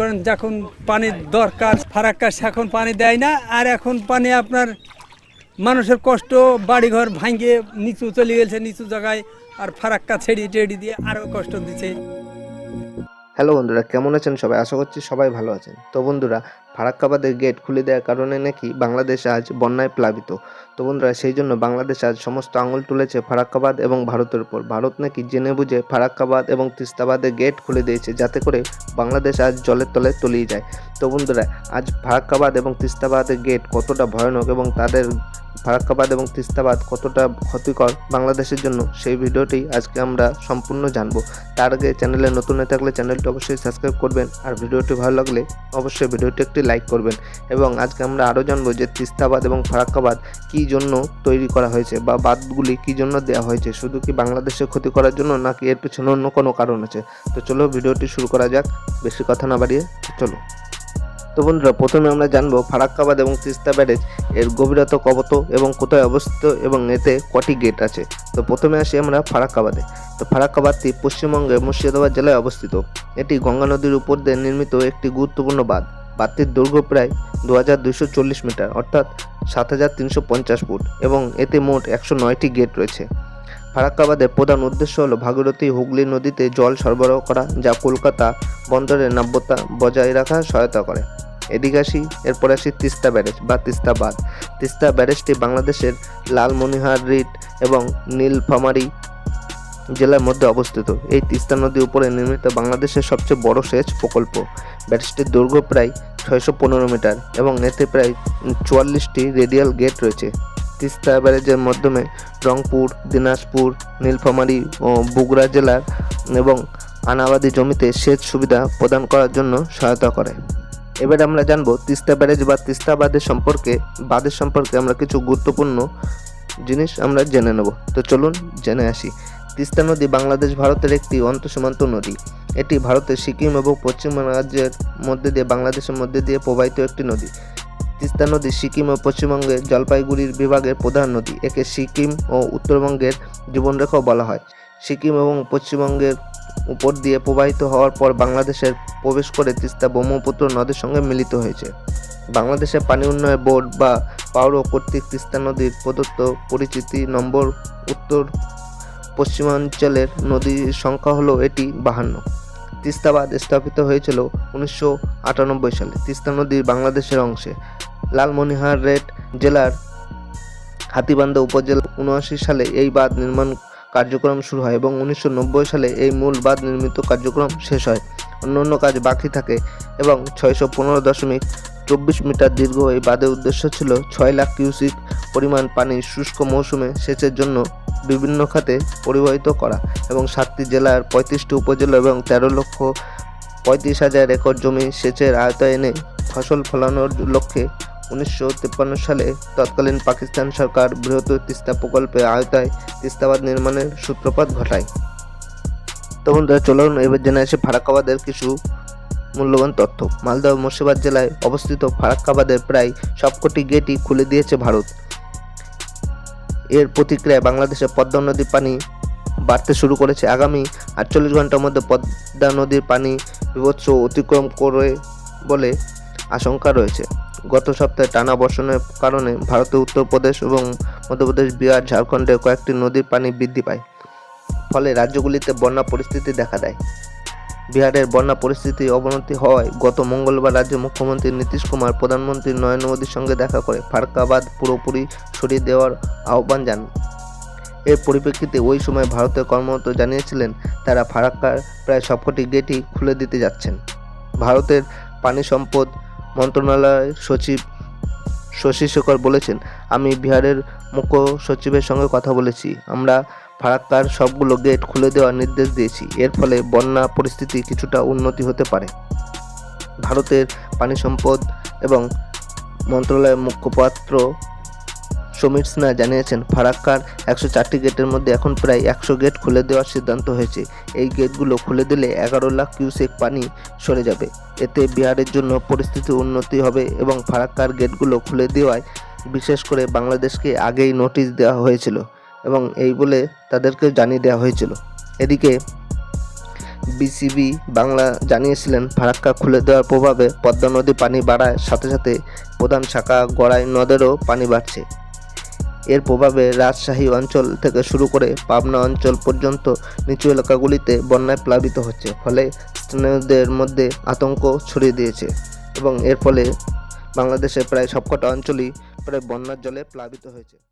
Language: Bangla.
করেন, যখন পানির দরকার ফারাক্কা এখন পানি দেয় না, আর এখন পানি আপনার মানুষের কষ্ট, বাড়িঘর ভাঙিয়ে নিচু চলে গেছে নিচু জায়গায়, আর ফারাক্কা ছেড়ি টেড়ি দিয়ে আরও কষ্ট দিচ্ছে। হ্যালো বন্ধুরা, কেমন আছেন সবাই? আশা করছি সবাই ভালো আছেন। তো বন্ধুরা ফারাক্কাবাদের গেট খুলে দেওয়ার কারণে নাকি বাংলাদেশ আজ বন্যায় প্লাবিত। তো বন্ধুরা, সেই জন্য বাংলাদেশ আজ সমস্ত আঙুল তুলেছে ফারাক্কাবাদ এবং ভারতের উপর। ভারত নাকি জেনে বুঝে ফারাক্কাবাদ এবং তিস্তাবাদের গেট খুলে দিয়েছে যাতে করে বাংলাদেশ আজ জলের তলে তলিয়ে যায়। তো বন্ধুরা, আজ ফারাক্কাবাদ এবং তিস্তাবাদের গেট কতটা ভয়ানক এবং তাদের ফারাক্কাবাদ এবং তিস্তাবাদ কতটা ক্ষতিকর বাংলাদেশের জন্য, সেই ভিডিওটি আজকে আমরা সম্পূর্ণ জানব। তার আগে চ্যানেলে নতুন হয়ে থাকলে চ্যানেলটি অবশ্যই সাবস্ক্রাইব করবেন, আর ভিডিওটি ভালো লাগলে অবশ্যই ভিডিওটি একটি লাইক করবেন এবং আজকে আমরা আরও জানব যে তিস্তাবাদ এবং ফারাক্কাবাদ কী জন্য তৈরি করা হয়েছে বা বাদগুলি কী জন্য দেওয়া হয়েছে, শুধু কি বাংলাদেশের ক্ষতি করার জন্য নাকি এর পিছনে অন্য কোনো কারণ আছে? তো চলো ভিডিওটি শুরু করা যাক, বেশি কথা না বাড়িয়ে চলো। তো বন্ধুরা, প্রথমে আমরা জানব ফারাক্কাবাদ এবং তিস্তা ব্যারেজ এর গভীরতা কত এবং কোথায় অবস্থিত এবং এতে কটি গেট আছে। তো প্রথমে আসি আমরা ফারাক্কাবাদে। তো ফারাক্কাবাদটি পশ্চিমবঙ্গের মুর্শিদাবাদ জেলায় অবস্থিত। এটি গঙ্গা নদীর উপর দিয়ে নির্মিত একটি গুরুত্বপূর্ণ বাঁধ। বাঁধটির দৈর্ঘ্য প্রায় দু হাজার দুশো চল্লিশ মিটার, অর্থাৎ সাত হাজার তিনশো পঞ্চাশ ফুট এবং এতে মোট একশো নয়টি গেট রয়েছে। ফারাক্কাবাদের প্রধান উদ্দেশ্য হলো ভাগীরথী হুগলি নদীতে জল সরবরাহ করা, যা কলকাতা বন্দরের নাব্যতা বজায় রাখা সহায়তা করে। এদিকে আসি, এরপর আসি তিস্তা ব্যারেজ বা তিস্তা বাঁধ। তিস্তা ব্যারেজটি বাংলাদেশের লালমনিহার রিট এবং নীলফামারী জেলার মধ্যে অবস্থিত। এই তিস্তা নদীর উপরে নির্মিত বাংলাদেশের সবচেয়ে বড় সেচ প্রকল্প। ব্যারেজটির দৈর্ঘ্য প্রায় ছয়শো পনেরো মিটার এবং এতে প্রায় চুয়াল্লিশটি রেডিয়াল গেট রয়েছে। তিস্তা ব্যারেজের মাধ্যমে রংপুর, দিনাজপুর, নীলফামারী ও বগুড়া জেলার এবং আনাবাদি জমিতে সেচ সুবিধা প্রদান করার জন্য সহায়তা করে। এবার আমরা জানব তিস্তা ব্যারেজ বা তিস্তা বাঁধের সম্পর্কে। বাঁধের সম্পর্কে আমরা কিছু গুরুত্বপূর্ণ জিনিস আমরা জেনে নেব। তো চলুন জেনে আসি। তিস্তা নদী বাংলাদেশ, ভারতের একটি অন্তঃসীমান্ত নদী। এটি ভারতের সিকিম এবং পশ্চিম রাজ্যের মধ্যে দিয়ে, বাংলাদেশের মধ্যে দিয়ে প্রবাহিত একটি নদী। তিস্তা নদী সিকিম ও পশ্চিমবঙ্গের জলপাইগুড়ির বিভাগের প্রধান নদী। একে সিকিম ও উত্তরবঙ্গের জীবনরেখাও বলা হয়। সিকিম এবং পশ্চিমবঙ্গের উপর দিয়ে প্রবাহিত হওয়ার পর বাংলাদেশের প্রবেশ করে তিস্তা ব্রহ্মপুত্র নদের সঙ্গে মিলিত হয়েছে। বাংলাদেশের পানি উন্নয়ন বোর্ড বা পাউর কর্তৃক তিস্তা নদীর প্রদত্ত পরিচিতি নম্বর উত্তর পশ্চিমাঞ্চলের নদীর সংখ্যা হলো এটি বাহান্ন। তিস্তাবাদ স্থাপিত হয়েছিল উনিশশো আটানব্বই সালে। তিস্তা নদীর বাংলাদেশের অংশে। লালমনিরহাট জেলার হাতিবান্ধা উপজেলা উনআশি সালে এই বাঁধ নির্মাণ কার্যক্রম শুরু হয় এবং উনিশশো নব্বই সালে এই মূল বাঁধ নির্মিত কার্যক্রম শেষ হয়। অন্য অন্য কাজ বাকি থাকে এবং ছয়শো পনেরো দশমিক চব্বিশ মিটার দীর্ঘ এই বাঁধের উদ্দেশ্য ছিল ছয় লাখ কিউসিক পরিমাণ পানি শুষ্ক মৌসুমে সেচের জন্য বিভিন্ন খাতে পরিবাহিত করা এবং সাতটি জেলার পঁয়ত্রিশটি উপজেলা এবং তেরো লক্ষ পঁয়ত্রিশ হাজার একর জমি সেচের আয়তায় এনে ফসল ফলানোর লক্ষ্যে উনিশশো তিপ্পান্ন সালে তৎকালীন পাকিস্তান সরকার বৃহত্তর তিস্তা প্রকল্পের আয়তায় তিস্তাবাদ নির্মাণের সূত্রপাত ঘটায়। তো বন্ধুরা, চলুন এবার জেনে আসে ফারাক্কাবাদের কিছু মূল্যবান তথ্য। মালদা মুর্শিদাবাদ জেলায় অবস্থিত ফারাক্কাবাদের প্রায় সবকটি গেটই খুলে দিয়েছে ভারত। এর প্রতিক্রিয়ায় বাংলাদেশের পদ্মা নদীর পানি বাড়তে শুরু করেছে। আগামী আটচল্লিশ ঘণ্টার মধ্যে পদ্মা নদীর পানি বিভৎস অতিক্রম করে বলে আশঙ্কা রয়েছে। গত সপ্তাহে টানা বর্ষণের কারণে ভারতের উত্তরপ্রদেশ এবং মধ্যপ্রদেশ, বিহার, ঝাড়খণ্ডে কয়েকটি নদীর পানি বৃদ্ধি পায়। ফলে রাজ্যগুলিতে বন্যা পরিস্থিতি দেখা দেয়। বিহারের বন্যা পরিস্থিতি অবনতি হওয়ায় গত মঙ্গলবার রাজ্যের মুখ্যমন্ত্রী নীতিশ কুমার, প্রধানমন্ত্রী নরেন্দ্র মোদীর সঙ্গে দেখা করে ফারকাবাদ পুরোপুরি সরিয়ে দেওয়ার আহ্বান জানান। এর পরিপ্রেক্ষিতে ওই সময় ভারতের কর্মরত জানিয়েছিলেন, তারা ফারাক্কার প্রায় সবকটি গেটই খুলে দিতে যাচ্ছেন। ভারতের পানি সম্পদ মন্ত্রণালয়ের সচিব শশী শেখর বলেছেন, আমি বিহারের মুখ্য সচিবের সঙ্গে কথা বলেছি। আমরা ফারাক্কার সবগুলো গেট খুলে দেওয়ার নির্দেশ দিয়েছি। এর ফলে বন্যা পরিস্থিতি কিছুটা উন্নতি হতে পারে। ভারতের পানি সম্পদ এবং মন্ত্রণালয়ের মুখপাত্র সমীর সিনহা জানিয়েছেন, ফারাক্কার একশো চারটি গেটের মধ্যে এখন প্রায় একশো গেট খুলে দেওয়ার সিদ্ধান্ত হয়েছে। এই গেটগুলো খুলে দিলে এগারো লাখ কিউসেক পানি সরে যাবে। এতে বিহারের জন্য পরিস্থিতি উন্নতি হবে এবং ফারাক্কার গেটগুলো খুলে দেওয়ায় বিশেষ করে বাংলাদেশকে আগেই নোটিশ দেওয়া হয়েছিল এবং এই বলে তাদেরকে জানিয়ে দেওয়া হয়েছিল। এদিকে বিসিবি বাংলা জানিয়েছিলেন, ফারাক্কা খুলে দেওয়ার প্রভাবে পদ্মা নদী পানি বাড়ায় সাথে সাথে প্রধান শাখা গড়াই নদেরও পানি বাড়ছে। এর প্রভাবে রাজশাহী অঞ্চল থেকে শুরু করে পাবনা অঞ্চল পর্যন্ত নিচু এলাকাগুলিতে বন্যায় প্লাবিত হচ্ছে, ফলে স্থানীয়দের মধ্যে আতঙ্ক ছড়িয়ে দিয়েছে এবং এর ফলে বাংলাদেশের প্রায় সবকটা অঞ্চলই প্রায় বন্যার জলে প্লাবিত হয়েছে।